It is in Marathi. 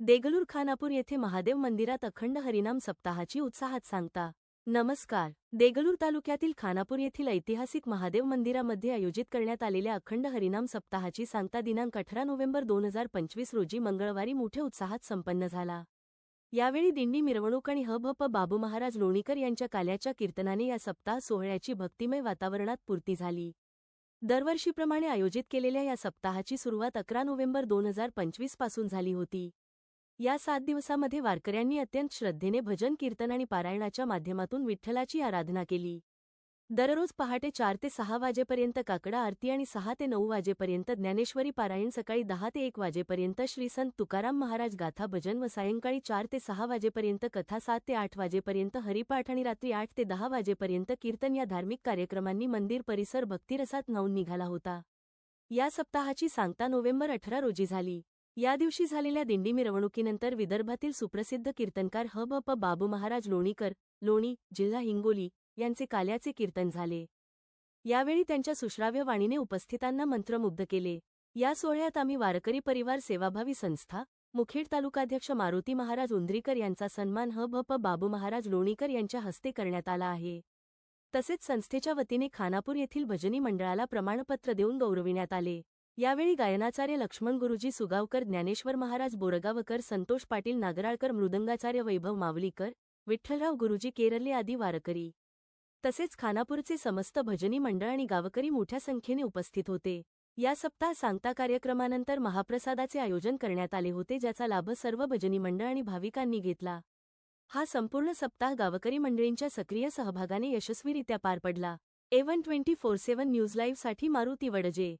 देगलूर खानापूर येथे महादेव मंदिरात अखंड हरिनाम सप्ताहाची उत्साहात सांगता. नमस्कार. देगलूर तालुक्यातील खानापूर येथील ऐतिहासिक महादेव मंदिरामध्ये आयोजित करण्यात आलेल्या अखंड हरिनाम सप्ताहाची सांगता दिनांक अठरा नोव्हेंबर दोन हजार पंचवीस रोजी मंगळवारी मोठ्या उत्साहात संपन्न झाला. यावेळी दिंडी मिरवणूक आणि हबहप बाबू महाराज लोणीकर यांच्या काल्याच्या कीर्तनाने या सप्ताह सोहळ्याची भक्तिमय वातावरणात पूर्ती झाली. दरवर्षीप्रमाणे आयोजित केलेल्या या सप्ताहाची सुरुवात अकरा नोव्हेंबर दोन हजार पंचवीसपासून झाली होती. या सात दिवसामध्ये वारकऱ्यांनी अत्यंत श्रद्धेने भजन कीर्तन आणि पारायणाच्या माध्यमातून विठ्ठलाची आराधना केली. दररोज पहाटे चार ते सहा वाजेपर्यंत काकडा आरती आणि सहा ते नऊ वाजेपर्यंत ज्ञानेश्वरी पारायण सकाळी दहा ते एक वाजेपर्यंत श्री संत तुकाराम महाराज गाथा भजन व सायंकाळी चार ते सहा वाजेपर्यंत कथा सात ते आठ वाजेपर्यंत हरिपाठ आणि रात्री आठ ते दहा वाजेपर्यंत कीर्तन या धार्मिक कार्यक्रमांनी मंदिर परिसर भक्तिरसात नावून निघाला होता. या सप्ताहाची सांगता नोव्हेंबर अठरा रोजी झाली. या दिवशी झालेल्या दिंडी मिरवणुकीनंतर विदर्भातील सुप्रसिद्ध कीर्तनकार ह ब प बाबू महाराज लोणीकर लोणी जिल्हा हिंगोली यांचे काल्याचे कीर्तन झाले. यावेळी त्यांच्या सुश्राव्य वाणीने उपस्थितांना मंत्रमुग्ध केले. या सोहळ्यात आम्ही वारकरी परिवार सेवाभावी संस्था मुखेड तालुकाध्यक्ष मारुती महाराज उंद्रीकर यांचा सन्मान ह भ प बाबू महाराज लोणीकर यांच्या हस्ते करण्यात आला आहे. तसेच संस्थेच्या वतीने खानापूर येथील भजनी मंडळाला प्रमाणपत्र देऊन गौरविण्यात आले. यावेळी गायनाचार्य लक्ष्मण गुरुजी सुगावकर ज्ञानेश्वर महाराज बोरगावकर संतोष पाटील नागराळकर मृदंगाचार्य वैभव मावलीकर विठ्ठलराव गुरुजी केरले आदी वारकरी. तसेच खानापूरचे समस्त भजनी मंडळ आणि गावकरी मोठ्या संख्येने उपस्थित होते. या सप्ताह सांगता कार्यक्रमानंतर महाप्रसादाचे आयोजन करण्यात आले होते ज्याचा लाभ सर्व भजनी मंडळ आणि भाविकांनी घेतला. हा संपूर्ण सप्ताह गावकरी मंडळींच्या सक्रिय सहभागाने यशस्वीरित्या पार पडला. Even twenty four seven news लाईव्हसाठी Maruti Wadje.